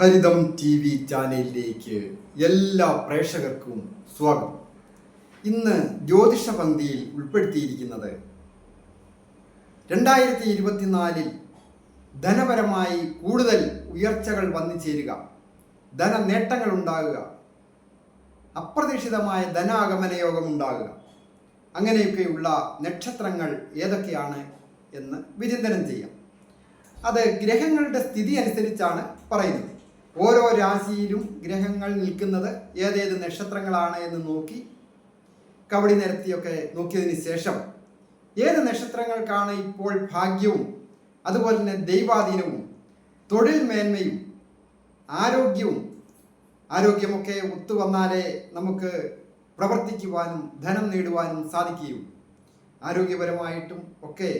ഹരിതം T V ചാനലിലേക്ക് എല്ലാ പ്രേക്ഷകർക്കും സ്വാഗതം. ഇന്ന് ജ്യോതിഷ പന്തിയിൽ ഉൾപ്പെടുത്തിയിരിക്കുന്നത് രണ്ടായിരത്തി ഇരുപത്തിനാലിൽ ധനപരമായി കൂടുതൽ ഉയർച്ചകൾ വന്നു ചേരുക ധന നേട്ടങ്ങൾ ഉണ്ടാകുക അപ്രതീക്ഷിതമായ ധനാഗമന യോഗം ഉണ്ടാകുക അങ്ങനെയൊക്കെയുള്ള നക്ഷത്രങ്ങൾ ഏതൊക്കെയാണ് എന്ന് വിചിന്തനം ചെയ്യാം. അത് ഗ്രഹങ്ങളുടെ സ്ഥിതി അനുസരിച്ചാണ് പറയുന്നത്. ഓരോ രാശിയിലും ഗ്രഹങ്ങൾ നിൽക്കുന്നത് ഏതേത് നക്ഷത്രങ്ങളാണ് എന്ന് നോക്കി കബഡി നിരത്തിയൊക്കെ നോക്കിയതിന് ശേഷം ഏത് നക്ഷത്രങ്ങൾക്കാണ് ഇപ്പോൾ ഭാഗ്യവും? അതുപോലെ തന്നെ ദൈവാധീനവും തൊഴിൽ മേന്മയും ആരോഗ്യവും ആരോഗ്യമൊക്കെ ഒത്തുവന്നാലേ നമുക്ക് പ്രവർത്തിക്കുവാനും ധനം നേടുവാനും സാധിക്കുകയും ആരോഗ്യപരമായിട്ടും ഒക്കെ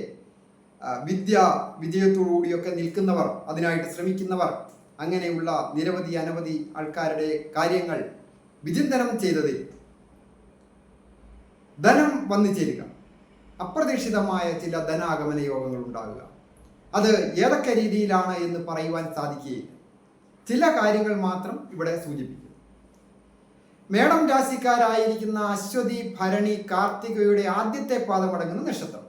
വിദ്യ വിജയത്തോടുകൂടിയൊക്കെ നിൽക്കുന്നവർ അതിനായിട്ട് ശ്രമിക്കുന്നവർ അങ്ങനെയുള്ള നിരവധി അനവധി ആൾക്കാരുടെ കാര്യങ്ങൾ വിചിന്തനം ചെയ്തതിൽ ധനം വന്നു ചേരുക. അപ്രതീക്ഷിതമായ ചില ധനാഗമന യോഗങ്ങൾ ഉണ്ടാകുക. അത് ഏതൊക്കെ രീതിയിലാണ് എന്ന് പറയുവാൻ സാധിക്കുകയില്ല. ചില കാര്യങ്ങൾ മാത്രം ഇവിടെ സൂചിപ്പിക്കും മേടം രാശിക്കാരായിരിക്കുന്ന അശ്വതി ഭരണി കാർത്തികയുടെ ആദ്യത്തെ പാദമടങ്ങുന്ന നക്ഷത്രം.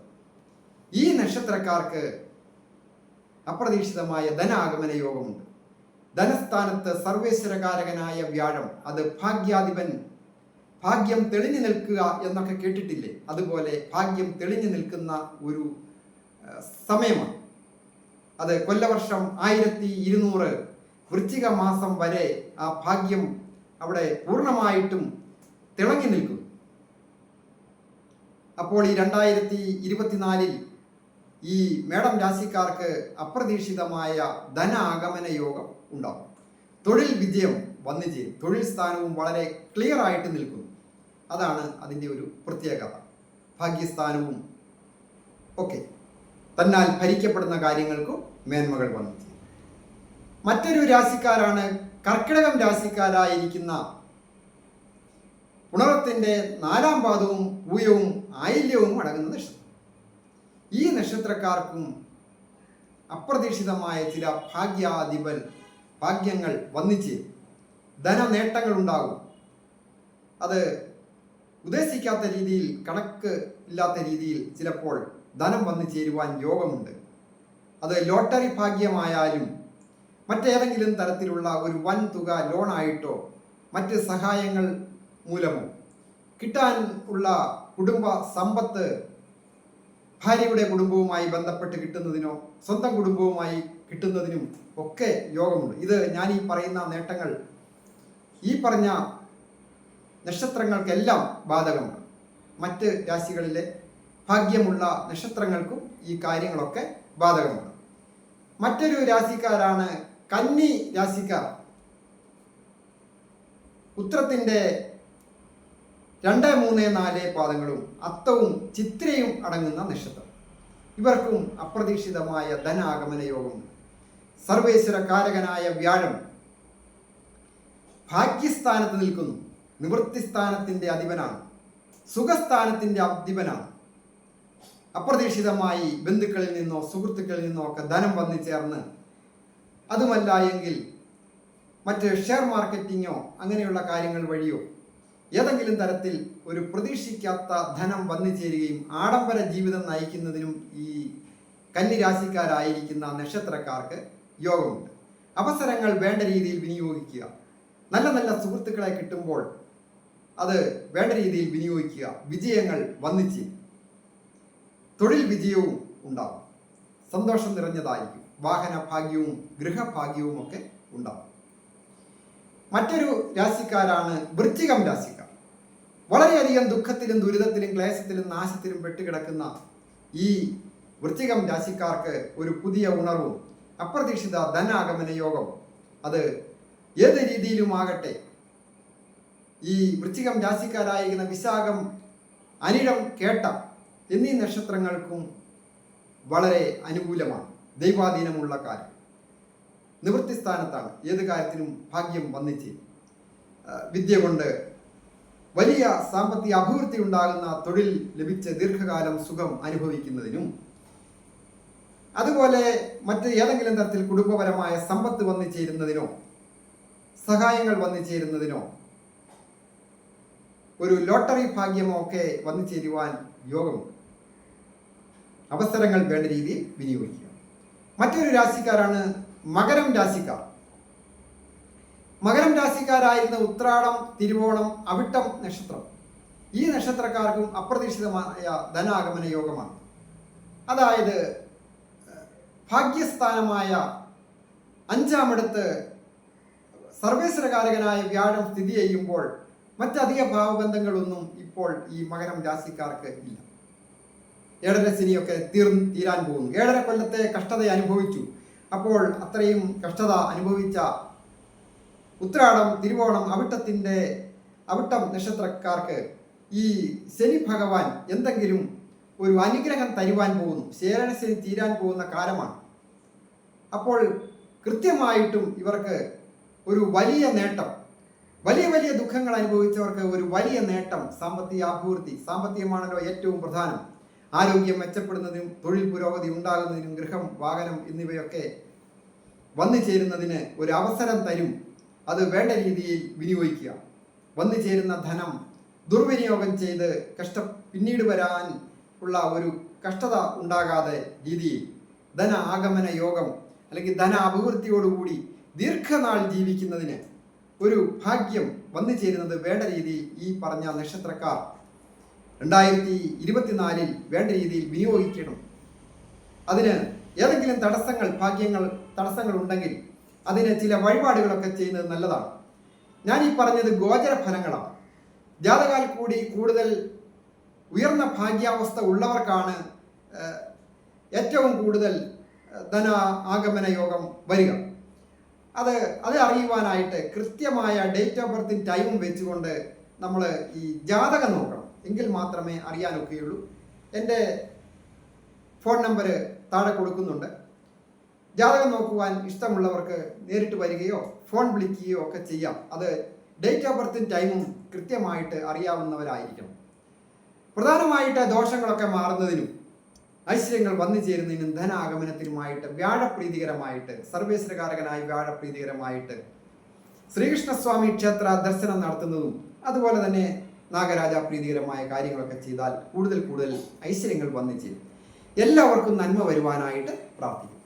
ഈ നക്ഷത്രക്കാർക്ക് അപ്രതീക്ഷിതമായ ധനാഗമന യോഗമുണ്ട്. ധനസ്ഥാനത്ത് സർവേശ്വരകാരകനായ വ്യാഴം. അത് ഭാഗ്യാധിപൻ. ഭാഗ്യം തെളിഞ്ഞു നിൽക്കുക എന്നൊക്കെ കേട്ടിട്ടില്ലേ? അതുപോലെ ഭാഗ്യം തെളിഞ്ഞു നിൽക്കുന്ന ഒരു സമയമാണ്. അത് കൊല്ലവർഷം ആയിരത്തി ഇരുന്നൂറ് വൃശ്ചിക മാസം വരെ ആ ഭാഗ്യം അവിടെ പൂർണമായിട്ടും തിളങ്ങി നിൽക്കും. അപ്പോൾ ഈ രണ്ടായിരത്തി ഇരുപത്തിനാലിൽ ഈ മേടം രാശിക്കാർക്ക് അപ്രതീക്ഷിതമായ ധന ആഗമന യോഗം. ഉണ്ടാകും. തൊഴിൽ വിജയം വന്നു ചേരും തൊഴിൽ സ്ഥാനവും വളരെ ക്ലിയർ ആയിട്ട് നിൽക്കുന്നു. അതാണ് അതിന്റെ ഒരു പ്രത്യേകത. ഭാഗ്യസ്ഥാനവും ഒക്കെ. തന്നാൽ ഭരിക്കപ്പെടുന്ന കാര്യങ്ങൾക്കും മേന്മകൾ വന്നു ചേരും മറ്റൊരു രാശിക്കാരാണ് കർക്കിടകം രാശിക്കാരായിരിക്കുന്ന പുണറത്തിന്റെ നാലാം പാദവും പൂയവും ആയില്യവും അടങ്ങുന്ന നക്ഷത്രം. ഈ നക്ഷത്രക്കാർക്കും അപ്രതീക്ഷിതമായ ചില ഭാഗ്യാധിപൻ ഭാഗ്യങ്ങൾ വന്നിച്ച് ധനനേട്ടങ്ങൾ ഉണ്ടാകും. അത് ഉദ്ദേശിക്കാത്ത രീതിയിൽ കണക്ക് ഇല്ലാത്ത രീതിയിൽ ചിലപ്പോൾ ധനം വന്നു ചേരുവാൻ യോഗമുണ്ട്. അത് ലോട്ടറി ഭാഗ്യമായാലും മറ്റേതെങ്കിലും തരത്തിലുള്ള ഒരു വൻ തുക ലോണായിട്ടോ മറ്റ് സഹായങ്ങൾ മൂലമോ കിട്ടാൻ ഉള്ള കുടുംബ സമ്പത്ത് ഭാര്യയുടെ കുടുംബവുമായി ബന്ധപ്പെട്ട് കിട്ടുന്നതിനോ സ്വന്തം കുടുംബവുമായി കിട്ടുന്നതിനും ഒക്കെ യോഗമുണ്ട്. ഇത് ഞാൻ ഈ പറയുന്ന നേട്ടങ്ങൾ ഈ പറഞ്ഞ നക്ഷത്രങ്ങൾക്കെല്ലാം ബാധകമാണ്. മറ്റ് രാശികളിലെ ഭാഗ്യമുള്ള നക്ഷത്രങ്ങൾക്കും ഈ കാര്യങ്ങളൊക്കെ ബാധകമാണ്. മറ്റൊരു രാശിക്കാരാണ് കന്നി രാശിക്കാർ. ഉത്രത്തിന്റെ രണ്ട് മൂന്ന് നാല് പാദങ്ങളും അത്തവും ചിത്രയും അടങ്ങുന്ന നക്ഷത്രം. ഇവർക്കും അപ്രതീക്ഷിതമായ ധനാഗമന യോഗമുണ്ട്. സർവേശ്വര കാരകനായ വ്യാഴം ഭാഗ്യസ്ഥാനത്ത് നിൽക്കുന്നു. നിവൃത്തിസ്ഥാനത്തിന്റെ അധിപനാണ്. സുഖസ്ഥാനത്തിന്റെ അധിപനാണ്. അപ്രതീക്ഷിതമായി ബന്ധുക്കളിൽ നിന്നോ സുഹൃത്തുക്കളിൽ നിന്നോ ഒക്കെ ധനം വന്നു ചേർന്ന് അതുമല്ല എങ്കിൽ മറ്റ് ഷെയർ മാർക്കറ്റിങ്ങോ അങ്ങനെയുള്ള കാര്യങ്ങൾ വഴിയോ ഏതെങ്കിലും തരത്തിൽ ഒരു പ്രതീക്ഷിക്കാത്ത ധനം വന്നു ചേരുകയും ആഡംബര ജീവിതം നയിക്കുന്നതിനും ഈ കന്നിരാശിക്കാരായിരിക്കുന്ന നക്ഷത്രക്കാർക്ക് യോഗമുണ്ട്. അവസരങ്ങൾ വേണ്ട രീതിയിൽ വിനിയോഗിക്കുക. നല്ല നല്ല സുഹൃത്തുക്കളെ കിട്ടുമ്പോൾ അത് വേണ്ട രീതിയിൽ വിനിയോഗിക്കുക. വിജയങ്ങൾ വന്നിച്ച് തൊഴിൽ വിജയവും ഉണ്ടാകും സന്തോഷം നിറഞ്ഞതായിരിക്കും. വാഹന ഭാഗ്യവും ഗൃഹഭാഗ്യവും ഒക്കെ ഉണ്ടാകും മറ്റൊരു രാശിക്കാരാണ് വൃശ്ചികം രാശിക്കാർ. വളരെയധികം ദുഃഖത്തിലും ദുരിതത്തിലും ക്ലേശത്തിലും നാശത്തിലും പെട്ടുകിടക്കുന്ന ഈ വൃശ്ചികം രാശിക്കാർക്ക് ഒരു പുതിയ ഉണർവും അപ്രതീക്ഷിത ധനാഗമന യോഗം. അത് ഏത് രീതിയിലുമാകട്ടെ? ഈ വൃശ്ചികം രാശിക്കാരായിരിക്കുന്ന വിശാഖം അനിടം കേട്ട എന്നീ നക്ഷത്രങ്ങൾക്കും വളരെ അനുകൂലമാണ്. ദൈവാധീനമുള്ള കാര്യം. നിവൃത്തി സ്ഥാനത്താണ്. ഏത് കാര്യത്തിനും ഭാഗ്യം വന്നിച്ച്. വിദ്യ കൊണ്ട് വലിയ സാമ്പത്തിക അഭിവൃദ്ധി ഉണ്ടാകുന്ന തൊഴിൽ ലഭിച്ച് ദീർഘകാലം സുഖം അനുഭവിക്കുന്നതിനും അതുപോലെ മറ്റ് ഏതെങ്കിലും തരത്തിൽ കുടുംബപരമായ സമ്പത്ത് വന്നു ചേരുന്നതിനോ സഹായങ്ങൾ വന്നു ചേരുന്നതിനോ ഒരു ലോട്ടറി ഭാഗ്യമോ ഒക്കെ വന്നു ചേരുവാൻ യോഗമുണ്ട്. അവസരങ്ങൾ വേണ്ട രീതിയിൽ വിനിയോഗിക്കുക. മറ്റൊരു രാശിക്കാരാണ് മകരം രാശിക്കാർ. മകരം രാശിക്കാരായിരുന്ന ഉത്രാടം തിരുവോണം അവിട്ടം നക്ഷത്രം ഈ നക്ഷത്രക്കാർക്കും അപ്രതീക്ഷിതമായ ധനാഗമന യോഗമാണ്. അതായത് ഭാഗ്യസ്ഥാനമായ അഞ്ചാമിടത്ത് സർവേശ്വരകാരകനായ വ്യാഴം സ്ഥിതി ചെയ്യുമ്പോൾ മറ്റധിക ഭാവബന്ധങ്ങളൊന്നും ഇപ്പോൾ ഈ മകരം രാശിക്കാർക്ക് ഇല്ല. ഏഴര ശനിയൊക്കെ തീർ തീരാൻ പോകുന്നു. ഏഴര കൊല്ലത്തെ കഷ്ടത അനുഭവിച്ചു. അപ്പോൾ അത്രയും കഷ്ടത അനുഭവിച്ച ഉത്രാടം തിരുവോണം അവിട്ടത്തിന്റെ അവിട്ടം നക്ഷത്രക്കാർക്ക് ഈ ശനി ഭഗവാൻ എന്തെങ്കിലും ഒരു അനുഗ്രഹം തരുവാൻ പോകുന്നു. ശേരണശനി തീരാൻ പോകുന്ന കാലമാണ്. അപ്പോൾ കൃത്യമായിട്ടും ഇവർക്ക് ഒരു വലിയ നേട്ടം വലിയ വലിയ ദുഃഖങ്ങൾ അനുഭവിച്ചവർക്ക് ഒരു വലിയ നേട്ടം സാമ്പത്തിക അഭിവൃദ്ധി സാമ്പത്തികമാണല്ലോ ഏറ്റവും പ്രധാനം. ആരോഗ്യം മെച്ചപ്പെടുന്നതിനും തൊഴിൽ പുരോഗതി ഉണ്ടാകുന്നതിനും ഗൃഹം വാഹനം എന്നിവയൊക്കെ വന്നു ചേരുന്നതിന് ഒരു അവസരം തരും. അത് വേണ്ട രീതിയിൽ വിനിയോഗിക്കുക. വന്നു ചേരുന്ന ധനം ദുർവിനിയോഗം ചെയ്ത് കഷ്ട പിന്നീട് വരാൻ ഉള്ള ഒരു കഷ്ടത ഉണ്ടാകാതെ രീതിയിൽ ധന ആഗമന യോഗം അല്ലെങ്കിൽ ധന അഭിവൃദ്ധിയോടുകൂടി ദീർഘനാൾ ജീവിക്കുന്നതിന് ഒരു ഭാഗ്യം വന്നു ചേരുന്നത് വേണ്ട രീതിയിൽ ഈ പറഞ്ഞ നക്ഷത്രക്കാർ രണ്ടായിരത്തി ഇരുപത്തിനാലിൽ വേണ്ട രീതിയിൽ വിനിയോഗിക്കണം. അതിന് ഏതെങ്കിലും തടസ്സങ്ങൾ ഭാഗ്യങ്ങൾ തടസ്സങ്ങൾ ഉണ്ടെങ്കിൽ അതിന് ചില വഴിപാടുകളൊക്കെ ചെയ്യുന്നത് നല്ലതാണ്. ഞാൻ ഈ പറഞ്ഞത് ഗോചര ഫലങ്ങളാണ്. ജാതകാൽ കൂടി കൂടുതൽ ഉയർന്ന ഭാഗ്യാവസ്ഥ ഉള്ളവർക്കാണ് ഏറ്റവും കൂടുതൽ ധന ആഗമന യോഗം വരിക. അത് അത് അറിയുവാനായിട്ട് കൃത്യമായ ഡേറ്റ് ഓഫ് ബർത്തും ടൈമും വെച്ചുകൊണ്ട് നമ്മൾ ഈ ജാതകം നോക്കണം. എങ്കിൽ മാത്രമേ അറിയാനൊക്കെയുള്ളൂ. എന്റെ ഫോൺ നമ്പർ താഴെ കൊടുക്കുന്നുണ്ട്. ജാതകം നോക്കുവാൻ ഇഷ്ടമുള്ളവർക്ക് നേരിട്ട് വരികയോ ഫോൺ വിളിക്കുകയോ ഒക്കെ ചെയ്യാം. അത് ഡേറ്റ് ഓഫ് ബർത്തും ടൈമും കൃത്യമായിട്ട് അറിയാവുന്നവരായിരിക്കണം. പ്രധാനമായിട്ട് ദോഷങ്ങളൊക്കെ മാറുന്നതിനും ഐശ്വര്യങ്ങൾ വന്നു ചേരുന്നതിനും ധനാഗമനത്തിനുമായിട്ട് വ്യാഴപ്രീതികരമായിട്ട് സർവേശ്വരകാരകനായി വ്യാഴപ്രീതികരമായിട്ട് ശ്രീകൃഷ്ണസ്വാമി ക്ഷേത്ര ദർശനം നടത്തുന്നതും അതുപോലെ തന്നെ നാഗരാജ പ്രീതികരമായ കാര്യങ്ങളൊക്കെ ചെയ്താൽ കൂടുതൽ കൂടുതൽ ഐശ്വര്യങ്ങൾ വന്നു ചേരും. എല്ലാവർക്കും നന്മ വരുവാനായിട്ട് പ്രാർത്ഥിക്കും